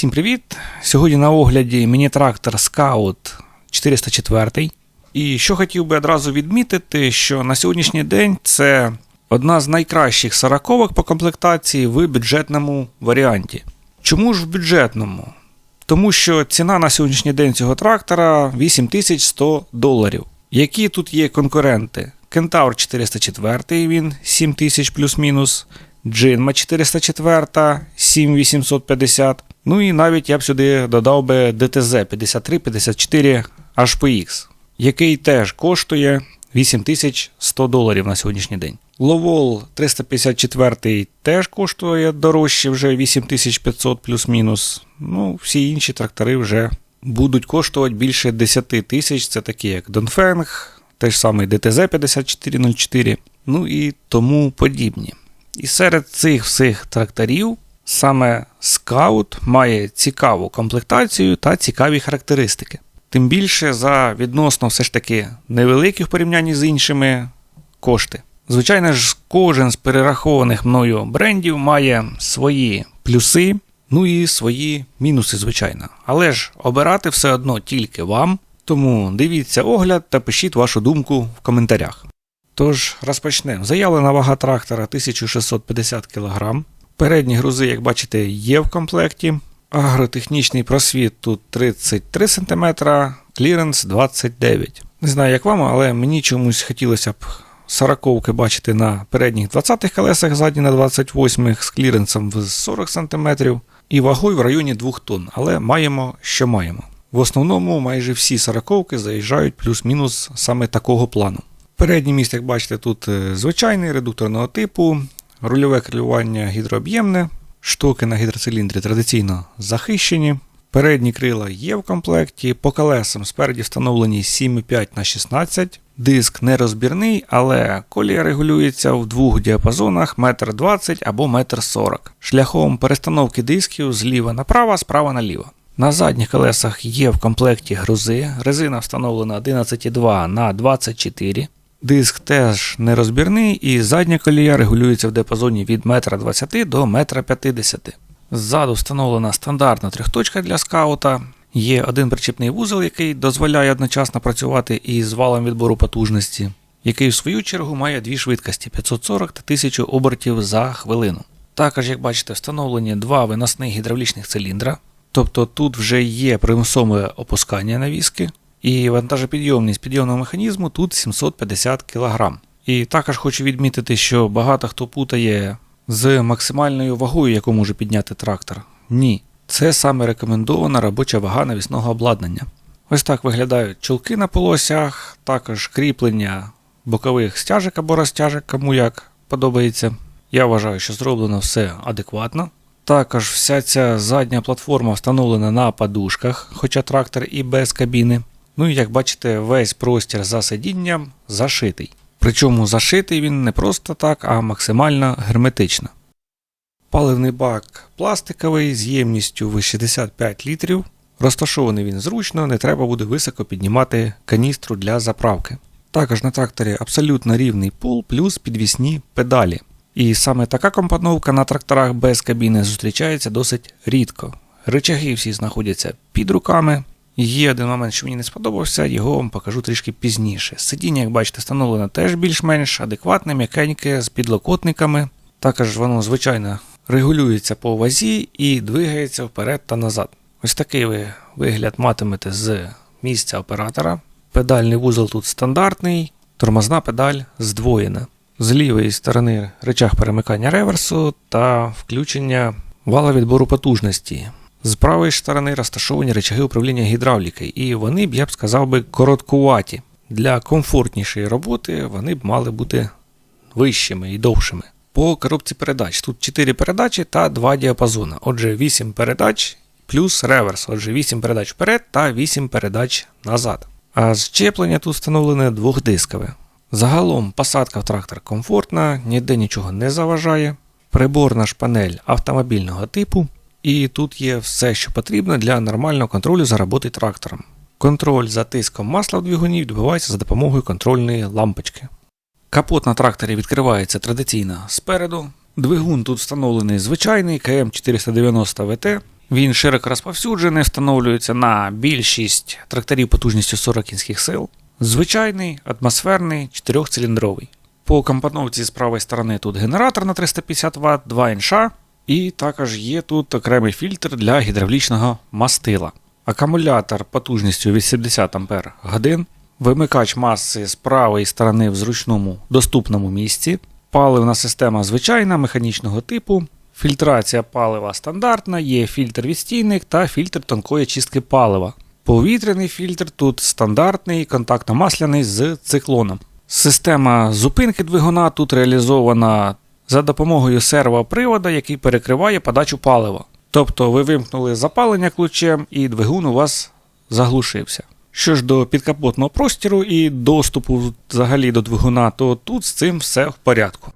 Всім привіт! Сьогодні на огляді міні-трактор Scout 404. І що хотів би одразу відмітити, що на сьогоднішній день це одна з найкращих сороковок по комплектації в бюджетному варіанті. Чому ж в бюджетному? Тому що ціна на сьогоднішній день цього трактора 8100 доларів. Які тут є конкуренти? Кентавр 404, він 7000 плюс-мінус. Джинма 404, 7850. Ну і навіть я б сюди додав би DTZ 5354 HPX, який теж коштує 8100 доларів на сьогоднішній день. Ловол 354 теж коштує дорожче, вже 8500 плюс-мінус. Ну, всі інші трактори вже будуть коштувати більше 10 тисяч. Це такі як Донфенг, той самий DTZ 5404, ну і тому подібні. І серед цих всіх тракторів саме Scout має цікаву комплектацію та цікаві характеристики. Тим більше за відносно все ж таки невеликі в порівнянні з іншими кошти. Звичайно ж, кожен з перерахованих мною брендів має свої плюси, ну і свої мінуси, звичайно. Але ж обирати все одно тільки вам. Тому дивіться огляд та пишіть вашу думку в коментарях. Тож, розпочнемо. Заявлена вага трактора 1650 кг. Передні грузи, як бачите, є в комплекті. Агротехнічний просвіт тут 33 см, кліренс 29 Не знаю, як вам, але мені чомусь хотілося б сороковки бачити на передніх 20-х колесах, задні на 28-х з кліренсом в 40 см і вагою в районі 2 тонн. Але маємо, що маємо. В основному майже всі сороковки заїжджають плюс-мінус саме такого плану. Передній міст, як бачите, тут е, звичайний редукторного типу, рульове керування гідрооб'ємне, штоки на гідроциліндрі традиційно захищені. Передні крила є в комплекті, по колесам спереді встановлені 7,5 на 16 Диск нерозбірний, але колія регулюється в двох діапазонах 1,20 м або 1,40 м. Шляхом перестановки дисків зліва направо, справа наліво. На задніх колесах є в комплекті грузи, резина встановлена 11,2 на 24 Диск теж нерозбірний і задня колія регулюється в диапазоні від 1,20 м до 1,50 м. Ззаду встановлена стандартна трьохточка для скаута. Є один причіпний вузол, який дозволяє одночасно працювати із валом відбору потужності, який в свою чергу має дві швидкості 540 та 1000 обертів за хвилину. Також, як бачите, встановлені два виносних гідравлічних циліндра, тобто тут вже є примусове опускання навіски, і вантажопідйомність підйомного механізму тут 750 кг. І також хочу відмітити, що багато хто путає з максимальною вагою, яку може підняти трактор. Ні. Це саме рекомендована робоча вага навісного обладнання. Ось так виглядають чулки на полосях, також кріплення бокових стяжок або розтяжок, кому як подобається. Я вважаю, що зроблено все адекватно. Також вся ця задня платформа встановлена на подушках, хоча трактор і без кабіни. Ну і як бачите, весь простір за сидінням зашитий. Причому зашитий він не просто так, а максимально герметично. Паливний бак пластиковий з ємністю в 65 літрів. Розташований він зручно, не треба буде високо піднімати каністру для заправки. Також на тракторі абсолютно рівний пул плюс підвісні педалі. І саме така компоновка на тракторах без кабіни зустрічається досить рідко. Ричаги всі знаходяться під руками. Є один момент, що мені не сподобався, його вам покажу трішки пізніше. Сидіння, як бачите, встановлено теж більш-менш адекватне, м'якеньке, з підлокотниками. Також воно, звичайно, регулюється по вазі і двигається вперед та назад. Ось такий ви вигляд матимете з місця оператора. Педальний вузол тут стандартний, тормозна педаль здвоєна. З лівої сторони речах перемикання реверсу та включення вала відбору потужності. З правої сторони розташовані речаги управління гідравліки, і вони б, я б сказав би, короткуваті. Для комфортнішої роботи вони б мали бути вищими і довшими. По коробці передач тут 4 передачі та 2 діапазони. Отже, 8 передач плюс реверс. Отже, 8 передач вперед та 8 передач назад. А щеплення тут встановлене двохдискове. Загалом посадка в трактор комфортна, ніде нічого не заважає. Приборна шпанель автомобільного типу. І тут є все, що потрібно для нормального контролю за роботи трактором. Контроль за тиском масла в двигуні відбувається за допомогою контрольної лампочки. Капот на тракторі відкривається традиційно спереду. Двигун тут встановлений звичайний КМ490 ВТ. Він широко розповсюджений, встановлюється на більшість тракторів потужністю 40 кінських сил. Звичайний, атмосферний, 4-циліндровий. По компоновці з правої сторони тут генератор на 350 Вт, 2 інша, і також є тут окремий фільтр для гідравлічного мастила. Акумулятор потужністю 80 Ампер годин, вимикач маси з правої сторони в зручному доступному місці, паливна система звичайна механічного типу, фільтрація палива стандартна, є фільтр відстійник та фільтр тонкої чистки палива. Повітряний фільтр тут стандартний, контактно-масляний з циклоном. Система зупинки двигуна тут реалізована за допомогою сервопривода, який перекриває подачу палива. Тобто ви вимкнули запалення ключем і двигун у вас заглушився. Що ж до підкапотного простіру і доступу взагалі до двигуна, то тут з цим все в порядку.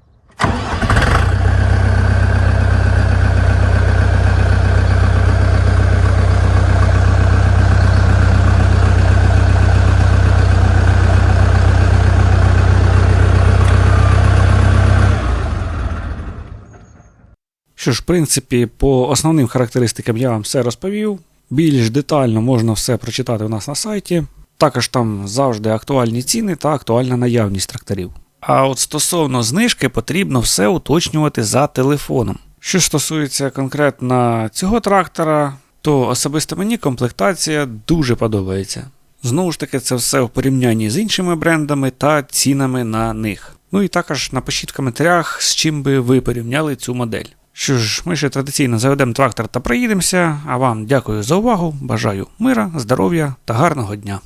Що ж, в принципі, по основним характеристикам я вам все розповів. Більш детально можна все прочитати у нас на сайті. Також там завжди актуальні ціни та актуальна наявність тракторів. А от стосовно знижки потрібно все уточнювати за телефоном. Що стосується конкретно цього трактора, то особисто мені комплектація дуже подобається. Знову ж таки, це все в порівнянні з іншими брендами та цінами на них. Ну і також напишіть в коментарях, з чим би ви порівняли цю модель. Що ж, ми ще традиційно заведемо трактор та приїдемося. А вам дякую за увагу. Бажаю мира, здоров'я та гарного дня.